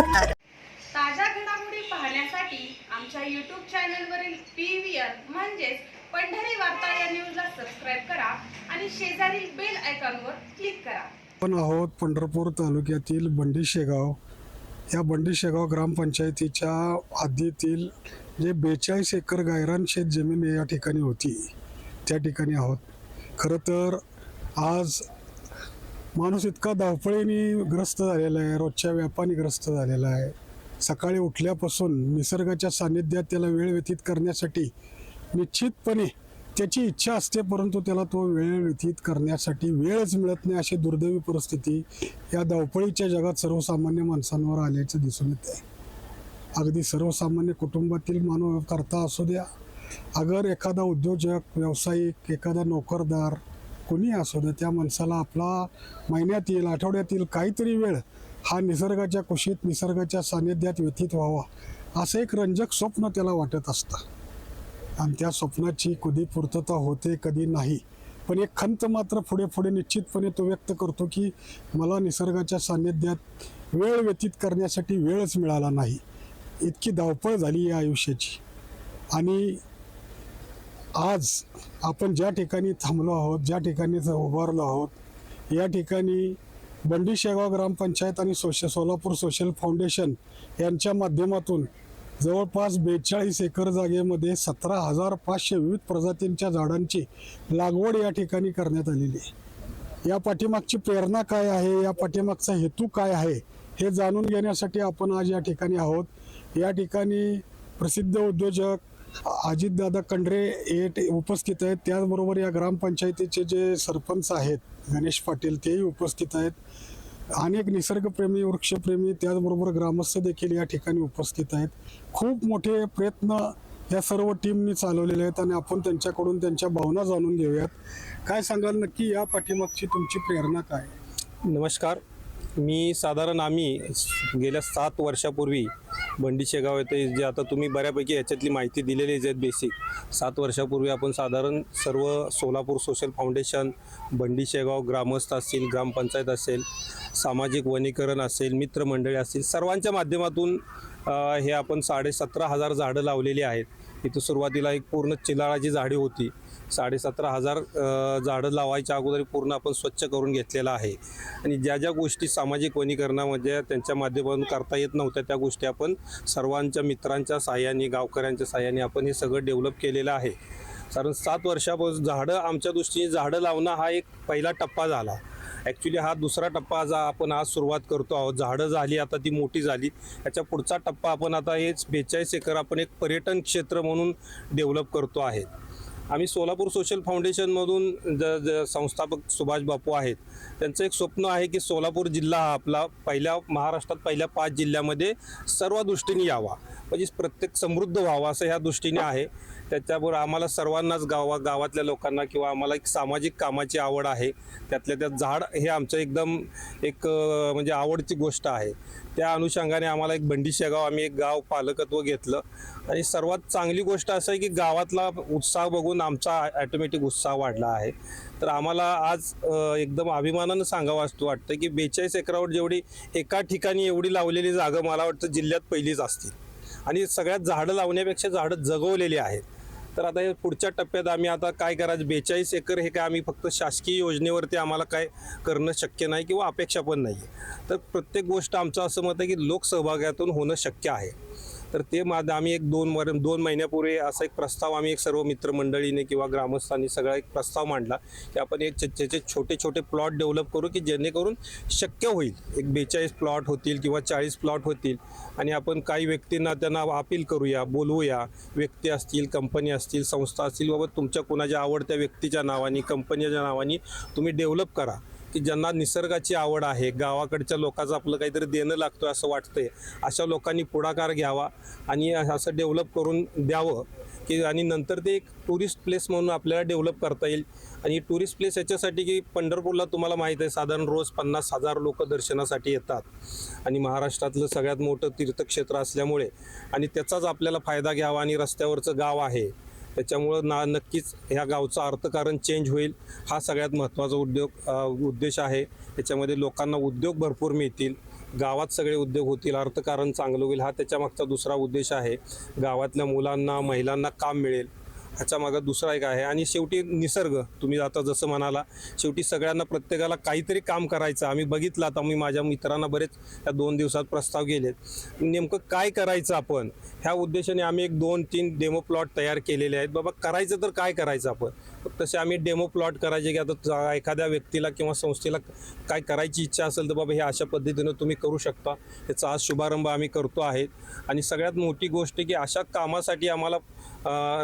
एकाहत्तर ताज्या घडामोडी पाहण्यासाठी आमच्या यूट्यूब चॅनलवरील पी व्ही आर म्हणजेच पंढरी वार्ता या न्यूजला सबस्क्राईब करा आणि शेजारील बेल आयकॉनवर क्लिक करा. आपण आहोत पंढरपूर तालुक्यातील बंडी शेगाव या बंडी शेगाव ग्रामपंचायतीच्या हद्दीतील जे बेचाळीस एकर गायरान शेत जमीन या ठिकाणी होती. त्या ठिकाणी आहोत. खरं तर आज माणूस इतका धावपळीने ग्रस्त झालेला आहे रोजच्या व्यापाने ग्रस्त झालेला आहे. सकाळी उठल्यापासून निसर्गाच्या सान्निध्यात त्याला वेळ व्यतीत करण्यासाठी निश्चितपणे त्याची इच्छा असते परंतु त्याला तो वेळ व्यतीत करण्यासाठी वेळच मिळत नाही अशी दुर्दैवी परिस्थिती या धावपळीच्या जगात सर्वसामान्य माणसांवर आल्याचं दिसून येते आहे अगदी सर्वसामान्य कुटुंबातील मानव करता असू द्या अगर एखादा उद्योजक व्यावसायिक एखादा नोकरदार कोणी असू द्या त्या माणसाला आपला महिन्यात येईल आठवड्यात येईल काहीतरी वेळ हा निसर्गाच्या कुशीत निसर्गाच्या सानिध्यात व्यतीत व्हावा असं एक रंजक स्वप्न त्याला वाटत असतं. आणि त्या स्वप्नाची कधी पूर्तता होते कधी नाही. पण एक खंत मात्र पुढे पुढे निश्चितपणे तो व्यक्त करतो की मला निसर्गाच्या सान्निध्यात वेळ व्यतीत करण्यासाठी वेळच मिळाला नाही. इतकी धावपळ झाली या आयुष्याची. आणि आज आपण ज्या ठिकाणी थांबलो आहोत ज्या ठिकाणी उभारलो आहोत या ठिकाणी बंडी शेगाव ग्रामपंचायत आणि सोशल सोलापूर सोशल फाउंडेशन यांच्या माध्यमातून जवळपास बेचाळीस एकर जागेमध्ये सतरा हजार पाचशे विविध प्रजातींच्या झाडांची लागवड या ठिकाणी करण्यात आलेली आहे. या पाठीमागची प्रेरणा काय आहे? या पाठीमागचा हेतू काय आहे? हे जाणून घेण्यासाठी आपण आज या ठिकाणी आहोत. या ठिकाणी प्रसिद्ध उद्योजक अजितदादा कंडरे हे उपस्थित आहेत. त्याचबरोबर या ग्रामपंचायतीचे जे सरपंच आहेत गणेश पाटील तेही उपस्थित आहेत. अनेक निसर्गप्रेमी वृक्षप्रेमी त्याचबरोबर ग्रामस्थ देखील या ठिकाणी उपस्थित आहेत. खूप मोठे प्रयत्न या सर्व टीमनी चालवलेले आहेत आणि आपण त्यांच्याकडून त्यांच्या भावना जाणून घेऊयात. काय सांगाल नक्की या पाठीमागची तुमची प्रेरणा काय? नमस्कार. मी साधारण आम्ही गेल्या सात वर्षापूर्वी बंडी शेगाव येथे जे आता तुम्ही बऱ्यापैकी याच्यातली माहिती दिलेलीच आहेत बेसिक सात वर्षापूर्वी आपण साधारण सर्व सोलापूर सोशल फाउंडेशन बंडी शेगाव ग्रामस्थ असतील ग्रामपंचायत असेल सामाजिक वनीकरण असेल मित्रमंडळी असतील सर्वांच्या माध्यमातून हे आपण साडे सतरा हजार झाडं लावलेली आहेत. इथं सुरुवातीला एक पूर्ण चिलाळाची झाडे होती. साडेसतरा हजार झाडं लावायच्या अगोदर पूर्ण आपण स्वच्छ करून घेतलेलं आहे. आणि ज्या ज्या गोष्टी सामाजिक वनीकरणामध्ये त्यांच्या माध्यमातून करता येत नव्हत्या त्या गोष्टी आपण सर्वांच्या मित्रांच्या साह्याने गावकऱ्यांच्या साह्याने आपण हे सगळं डेव्हलप केलेलं आहे. कारण सात वर्षापासून झाडं आमच्या दृष्टीने झाडं लावणं हा एक पहिला टप्पा झाला. ॲक्च्युली हा दुसरा टप्पा आज आपण आज सुरुवात करतो आहोत. झाडं झाली आता ती मोठी झाली. याच्या पुढचा टप्पा आपण आता हेच बेचाळीस एकर आपण एक पर्यटन क्षेत्र म्हणून डेव्हलप करतो आहे. आम्ही सोलापूर सोशल फाउंडेशनमधून ज ज संस्थापक सुभाष बापू आहेत. त्यांचं एक स्वप्न आहे की सोलापूर जिल्हा हा आपला पहिल्या महाराष्ट्रात पहिल्या पाच जिल्ह्यामध्ये सर्व दृष्टीने यावा. म्हणजे प्रत्येक समृद्ध व्हावा असं ह्या दृष्टीने आहे. त्याच्याबरोबर आम्हाला सर्वांनाच गावा गावातल्या लोकांना किंवा आम्हाला एक सामाजिक कामाची आवड आहे. त्यातल्या त्यात झाड हे आमचं एकदम एक म्हणजे आवडती गोष्ट आहे. त्या अनुषंगाने आम्हाला एक बंडी शेगाव आम्ही एक गाव पालकत्व घेतलं. आणि सर्वात चांगली गोष्ट असं आहे की गावातला उत्साह बघून आमचा ॲटोमॅटिक उत्साह वाढला आहे. तर आम्हाला आज एकदम अभिमानानं सांगावं असं वाटतं की बेचाळीस एकरावर जेवढी एका ठिकाणी एवढी लावलेली जागा मला वाटतं जिल्ह्यात पहिलीच असतील. आणि सगळ्यात झाडं लावण्यापेक्षा झाडं जगवलेली आहेत. तर आता हे पुढच्या टप्प्यात आम्ही आता काय करायचं? बेचाळीस एकर हे काय आम्ही फक्त शासकीय योजनेवरती आम्हाला काय करणं शक्य नाही किंवा अपेक्षा पण नाही तर प्रत्येक गोष्ट आमचं असं मत आहे की लोकसहभागातून होणं शक्य आहे. तर ते माझं आम्ही एक दोन वर दोन महिन्यापूर्वी असा एक प्रस्ताव आम्ही एक सर्व मित्रमंडळीने किंवा ग्रामस्थांनी सगळा एक प्रस्ताव मांडला की आपण एक चच्चेचे त्याचे छोटे छोटे प्लॉट डेव्हलप करू की जेणेकरून शक्य होईल. एक बेचाळीस प्लॉट होतील किंवा चाळीस प्लॉट होतील आणि आपण काही व्यक्तींना त्यांना अपील करूया बोलवूया. व्यक्ती असतील कंपनी असतील संस्था असतील बाबा तुमच्या कोणाच्या आवडत्या व्यक्तीच्या नावाने कंपनीच्या नावाने तुम्ही डेव्हलप करा. की ज्यांना निसर्गाची आवड आहे गावाकडच्या लोकांचं आपलं काहीतरी देणं लागतं असं वाटतंय अशा लोकांनी पुढाकार घ्यावा आणि असं डेव्हलप करून द्यावं की आणि नंतर ते एक टुरिस्ट प्लेस म्हणून आपल्याला डेव्हलप करता येईल. आणि टुरिस्ट प्लेस याच्यासाठी की पंढरपूरला तुम्हाला माहीत आहे साधारण रोज पन्नास हजार लोक दर्शनासाठी येतात. आणि महाराष्ट्रातलं सगळ्यात मोठं तीर्थक्षेत्र असल्यामुळे आणि त्याचाच आपल्याला फायदा घ्यावा आणि रस्त्यावरचं गाव आहे. त्याच्यामुळं ना नक्कीच ह्या गावचं अर्थकारण चेंज होईल. हा सगळ्यात महत्त्वाचा उद्योग उद्देश आहे. त्याच्यामध्ये लोकांना उद्योग भरपूर मिळतील. गावात सगळे उद्योग होतील अर्थकारण चांगलं होईल हा त्याच्यामागचा दुसरा उद्देश आहे. गावातल्या मुलांना महिलांना काम मिळेल. ह्याचा मागं दुसरा एक आहे. आणि शेवटी निसर्ग तुम्ही आता जसं म्हणाला शेवटी सगळ्यांना प्रत्येकाला काहीतरी काम करायचं. आम्ही बघितलं आता मी माझ्या मित्रांना बरेच या दोन दिवसात प्रस्ताव गेलेत. नेमकं काय करायचं आपण? ह्या उद्देशाने आम्ही एक दोन तीन डेमो प्लॉट तयार केलेले आहेत. बाबा करायचं तर काय करायचं आपण? तसे आम्ही डेमो प्लॉट करायचे की आता एखाद्या व्यक्तीला किंवा संस्थेला काय करायची इच्छा असेल तर बाबा हे अशा पद्धतीनं तुम्ही करू शकता. याचा आज शुभारंभ आम्ही करतो आहे. आणि सगळ्यात मोठी गोष्ट की अशा कामासाठी आम्हाला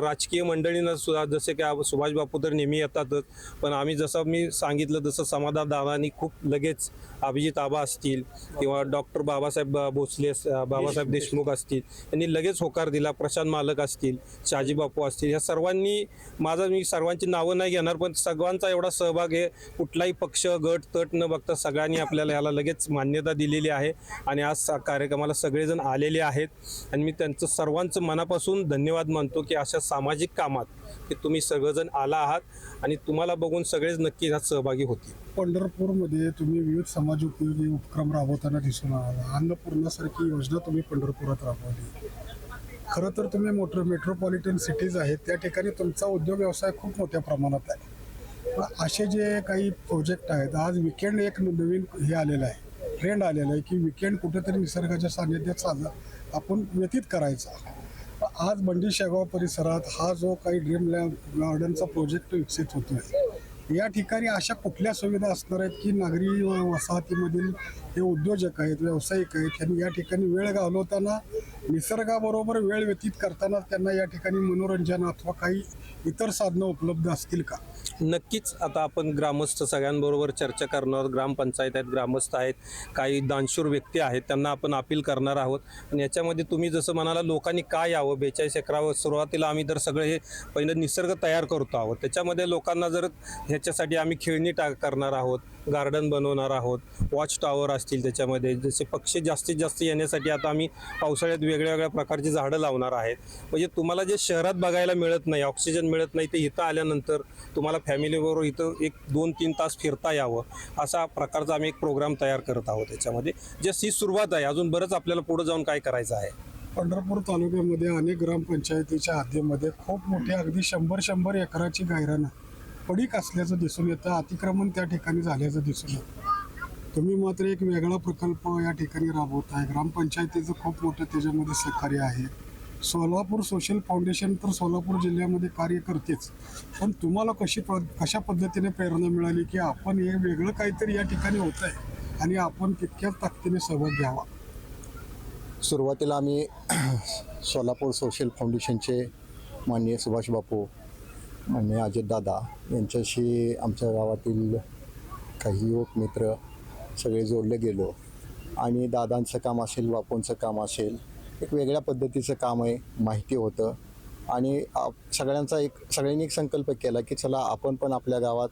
राजकीय मंडळींना सुद्धा जसे की सुभाष बापू तर नेहमी येतातच. पण आम्ही जसं मी सांगितलं तसं समाधान दादांनी खूप लगेच अभिजित आबा असतील किंवा डॉक्टर बाबासाहेब भोसले अस- बाबासाहेब देशमुख असतील. यांनी लगेच होकार दिला. प्रशांत मालक असतील शाजी बापू असतील. या सर्वांनी माझा मी सर्वांची नावं नाही घेणार पण सगळ्यांचा एवढा सहभाग आहे. कुठलाही पक्ष गट तट न बघता सगळ्यांनी आपल्याला याला लगेच मान्यता दिलेली आहे. आणि आज सा- कार्यक्रमाला सगळेजण आलेले आहेत. आणि मी त्यांचं सर्वांचं मनापासून धन्यवाद मानतो की अशा सामाजिक कामात की तुम्ही सगळेजण आला आहात. आणि तुम्हाला बघून सगळेच नक्की ह्यात सहभागी होतील. पंढरपूरमध्ये तुम्ही विविध समाज उपयोगी उपक्रम राबवताना दिसून आला. अन्नपूर्णासारखी योजना तुम्ही पंढरपुरात राबवली. खरं तर तुम्ही मोटर मेट्रोपॉलिटन सिटीज आहेत त्या ठिकाणी तुमचा उद्योग व्यवसाय खूप मोठ्या प्रमाणात आहे. पण असे जे काही प्रोजेक्ट आहेत आज विकेंड एक नवीन हे आलेलं आहे ट्रेंड आलेला आहे की विकेंड कुठेतरी निसर्गाच्या सानिध्यात साधा आपण व्यतीत करायचा. आज बंडी शेगाव परिसरात हा जो काही ड्रीम लॅब गार्डनचा प्रोजेक्ट विकसित होतोय या ठिकाणी अशा कुठल्या सुविधा असणार आहेत की नागरी वसाहतीमधील हे उद्योजक आहेत व्यावसायिक आहेत त्यांनी या ठिकाणी वेळ घालवताना निसर्गाबरोबर वेळ व्यतीत करताना त्यांना या ठिकाणी मनोरंजन अथवा काही इतर साधनं उपलब्ध असतील का? नक्कीच. आता आपण ग्रामस्थ सगळ्यांबरोबर चर्चा करणार ग्रामपंचायत आहेत ग्रामस्थ आहेत काही दानशूर व्यक्ती आहेत त्यांना आपण अपील करणार आहोत. आणि याच्यामध्ये तुम्ही जसं म्हणाला लोकांनी काय यावं? बेचाळीस एकरावं सुरुवातीला आम्ही तर सगळे हे पहिलं निसर्ग तयार करतो आहोत. त्याच्यामध्ये लोकांना जर ह्याच्यासाठी आम्ही खेळणी टा करणार आहोत. गार्डन बनवणार आहोत. वॉच टॉवर असतील त्याच्यामध्ये. जसे पक्षी जास्तीत जास्त येण्यासाठी आता आम्ही पावसाळ्यात वेगळ्या वेगळ्या प्रकारची झाडं लावणार आहेत. म्हणजे तुम्हाला जे शहरात बघायला मिळत नाही ऑक्सिजन मिळत नाही ते इथं आल्यानंतर तुम्हाला फॅमिलीबरोबर इथं एक दोन तीन तास फिरता यावं असा प्रकारचा आम्ही एक प्रोग्राम तयार करत आहोत त्याच्यामध्ये. जस्ट ही सुरुवात आहे. अजून बरंच आपल्याला पुढे जाऊन काय करायचं आहे. पंढरपूर तालुक्यामध्ये अनेक ग्रामपंचायतीच्या हद्दीमध्ये खूप मोठी अगदी शंभर शंभर एकराची गायरानं पडीक असल्याचं दिसून येतं अतिक्रमण त्या ठिकाणी झाल्याचं दिसून येतं. तुम्ही मात्र एक वेगळा प्रकल्प या ठिकाणी राबवत आहे ग्रामपंचायतीचं खूप मोठं त्याच्यामध्ये सहकार्य आहे. सोलापूर सोशल फाउंडेशन तर सोलापूर जिल्ह्यामध्ये कार्य करतेच. पण तुम्हाला कशी प कशा पद्धतीने प्रेरणा मिळाली की आपण हे वेगळं काहीतरी या ठिकाणी होत आहे आणि आपण तितक्याच ताकदीने सहभाग घ्यावा? सुरुवातीला आम्ही सोलापूर सोशल फाउंडेशनचे माननीय सुभाष बापू माननीय अजितदादा यांच्याशी आमच्या गावातील काही युवक मित्र सगळे जोडले गेलो. आणि दादांचं काम असेल बापूंचं काम असेल एक वेगळ्या पद्धतीचं काम आहे माहिती होतं. आणि आप- सगळ्यांचा एक सगळ्यांनी एक संकल्प केला की चला आपण पण आपल्या गावात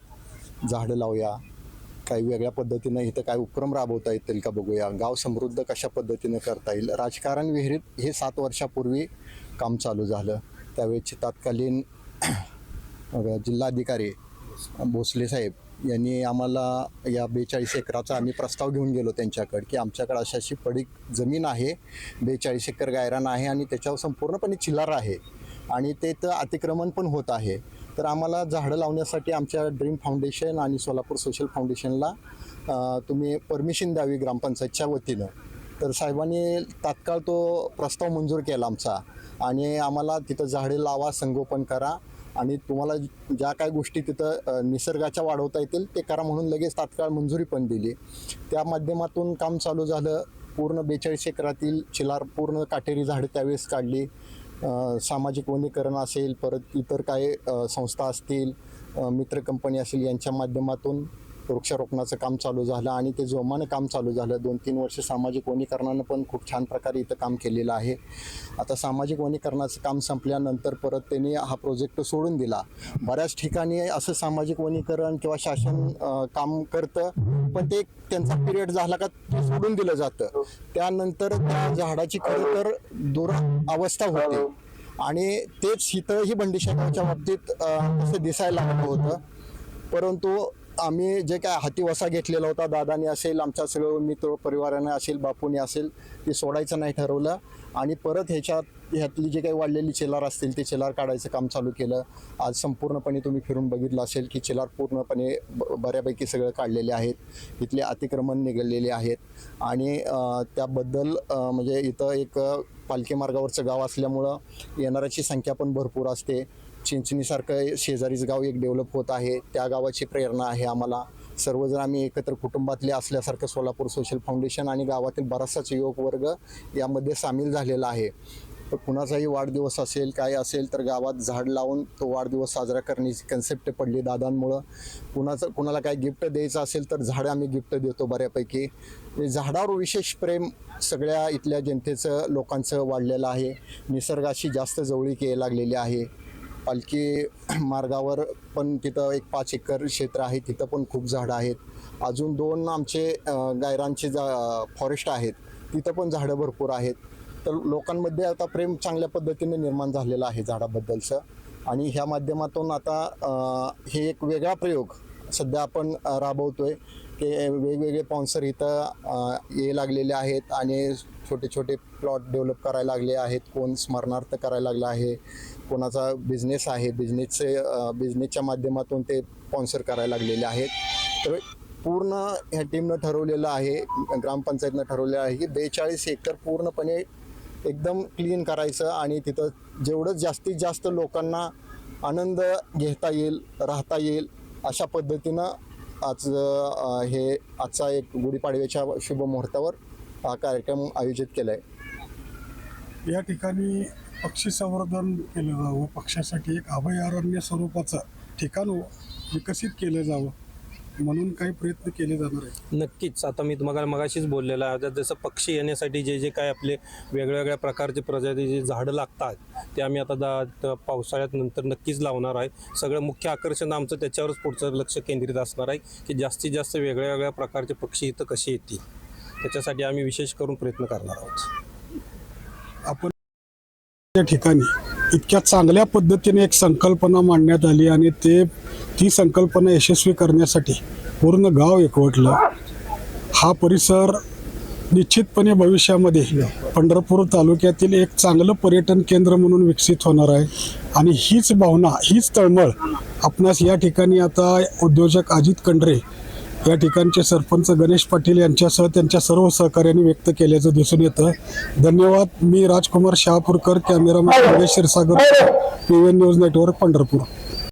झाडं लावूया. काही वेगळ्या पद्धतीनं इथं काय उपक्रम राबवता येतील का बघूया. गाव समृद्ध कशा पद्धतीनं करता येईल. राजकारण विहिरीत हे सात वर्षापूर्वी काम चालू झालं. त्यावेळेची तात्कालीन जिल्हाधिकारी भोसले साहेब यांनी आम्हाला या बेचाळीस एकराचा आम्ही प्रस्ताव घेऊन गेलो त्यांच्याकडे की आमच्याकडे अशी अशी पडीक जमीन आहे बेचाळीस एकर गायरान आहे आणि त्याच्यावर संपूर्णपणे चिल्लार आहे आणि ते तर अतिक्रमण पण होत आहे. तर आम्हाला झाडं लावण्यासाठी आमच्या ड्रीम फाउंडेशन आणि सोलापूर सोशल फाउंडेशनला तुम्ही परमिशन द्यावी ग्रामपंचायतच्या वतीनं. तर साहेबांनी तात्काळ तो प्रस्ताव मंजूर केला आमचा आणि आम्हाला तिथं झाडे लावा संगोपन करा आणि तुम्हाला ज्या काय गोष्टी तिथं निसर्गाच्या वाढवता येतील ते करा म्हणून लगेच तात्काळ मंजुरी पण दिली. त्या माध्यमातून काम चालू झालं. पूर्ण बेचाळीस एकरातील चिलार पूर्ण काटेरी झाडं त्यावेळेस काढली. सामाजिक वनीकरण असेल परत इतर काही संस्था असतील मित्र कंपनी असेल यांच्या माध्यमातून वृक्षारोपणाचं काम चालू झालं आणि ते जोमानं काम चालू झालं. दोन तीन वर्ष सामाजिक वनीकरणानं पण खूप छान प्रकारे इथं काम केलेलं आहे. आता सामाजिक वनीकरणाचं काम संपल्यानंतर परत त्यांनी हा प्रोजेक्ट सोडून दिला. बऱ्याच ठिकाणी असं सामाजिक वनीकरण किंवा शासन काम करतं पण ते त्यांचा पिरियड झाला का ते सोडून दिलं जातं. त्यानंतर त्या झाडाची खरं तर दूर अवस्था होते. आणि तेच इथंही बंडीशेगावच्या बाबतीत तसं दिसायला लागलं होतं. परंतु आम्ही जे काय हाती वसा घेतलेला होता दादानी असेल आमच्या सगळं मित्र परिवाराने असेल बापूने असेल ते सोडायचं नाही ठरवलं. आणि परत ह्याच्यात ह्यातली जे काही वाढलेली चेलार असतील ते चिलार काढायचं काम चालू केलं. आज संपूर्णपणे तुम्ही फिरून बघितलं असेल की चिलार पूर्णपणे ब- बऱ्यापैकी सगळं काढलेले आहेत. इथले अतिक्रमण निघालेले आहेत. आणि त्याबद्दल म्हणजे इथं एक पालखी मार्गावरचं गाव असल्यामुळं येणाऱ्याची संख्या पण भरपूर असते. चिंचणीसारखं शेजारीच गाव एक डेव्हलप होत आहे. त्या गावाची प्रेरणा आहे आम्हाला. सर्वजण आम्ही एकत्र कुटुंबातले असल्यासारखं सोलापूर सोशल फाउंडेशन आणि गावातील बराचसाच युवक वर्ग यामध्ये सामील झालेला आहे. तर कुणाचाही वाढदिवस असेल काय असेल तर गावात झाड लावून तो वाढदिवस साजरा करण्याची कन्सेप्ट पडली दादांमुळं. कुणाचं कुणाला काय गिफ्ट द्यायचं असेल तर झाडं आम्ही गिफ्ट देतो बऱ्यापैकी. म्हणजे झाडावर विशेष प्रेम सगळ्या इथल्या जनतेचं लोकांचं वाढलेलं आहे. निसर्गाशी जास्त जवळीक यायला लागलेली आहे. पालखी मार्गावर पण तिथं एक पाच एकर क्षेत्र आहे तिथं पण खूप झाडं आहेत. अजून दोन आमचे गायरांचे जा फॉरेस्ट आहेत. तिथं पण झाडं भरपूर आहेत. तर लोकांमध्ये आता प्रेम चांगल्या पद्धतीने निर्माण झालेलं आहे झाडाबद्दलचं. आणि ह्या माध्यमातून आता हे एक वेगळा प्रयोग सध्या आपण राबवतोय की वेगवेगळे स्पॉन्सर इथं ये लागलेले आहेत आणि छोटे छोटे प्लॉट डेव्हलप करायला लागले आहेत. कोण स्मरणार्थ करायला लागला आहे कोणाचा बिझनेस आहे बिझनेसचे बिझनेसच्या माध्यमातून ते स्पॉन्सर करायला लागलेले आहेत. तर पूर्ण ह्या टीमनं ठरवलेलं आहे ग्रामपंचायतनं ठरवलेलं आहे की बेचाळीस एकर पूर्णपणे एकदम क्लीन करायचं आणि तिथं जेवढं जास्तीत जास्त लोकांना आनंद घेता येईल राहता येईल अशा पद्धतीनं आज हे आजचा एक गुढीपाडव्याच्या शुभ मुहूर्तावर हा कार्यक्रम आयोजित केला आहे या ठिकाणी पक्षी संवर्धन केलं जावं पक्षासाठी एक अभयारण्य स्वरूपाचं ठिकाण विकसित केलं जावं. म्हणून काही प्रयत्न केले जाणार आहेत. नक्कीच. आता मी तुम्हाला मगाशीच बोललेलं आहे. आता जसं पक्षी येण्यासाठी जे जे काय आपले वेगळ्या वेगळ्या प्रकारचे प्रजातीचे झाडं लागतात ते आम्ही आता दा पावसाळ्यात नंतर नक्कीच लावणार आहे. सगळं मुख्य आकर्षण आमचं त्याच्यावरच पुढचं लक्ष केंद्रित असणार आहे की जास्तीत जास्त वेगळ्या वेगळ्या प्रकारचे पक्षी इथं कसे येतील. त्याच्यासाठी आम्ही विशेष करून प्रयत्न करणार आहोत. आपण या ठिकाणी इतक्या चांगल्या पद्धतीने एक संकल्पना मांडण्यात आली आणि ते ती संकल्पना यशस्वी करण्यासाठी पूर्ण गाव एकवटलं. हा परिसर निश्चितपणे भविष्यामध्ये पंढरपूर तालुक्यातील एक चांगलं पर्यटन केंद्र म्हणून विकसित होणार आहे. आणि हीच भावना हीच तळमळ आपणास या ठिकाणी आता उद्योजक अजित कंडरे या ठिकाणचे सरपंच गणेश पाटील यांच्यासह त्यांच्या सर्व सहकार्याने व्यक्त केल्याचं दिसून येतं. धन्यवाद. मी Rajkumar Shahapurkar cameraman Kshirsagar P N news network Pandharpur.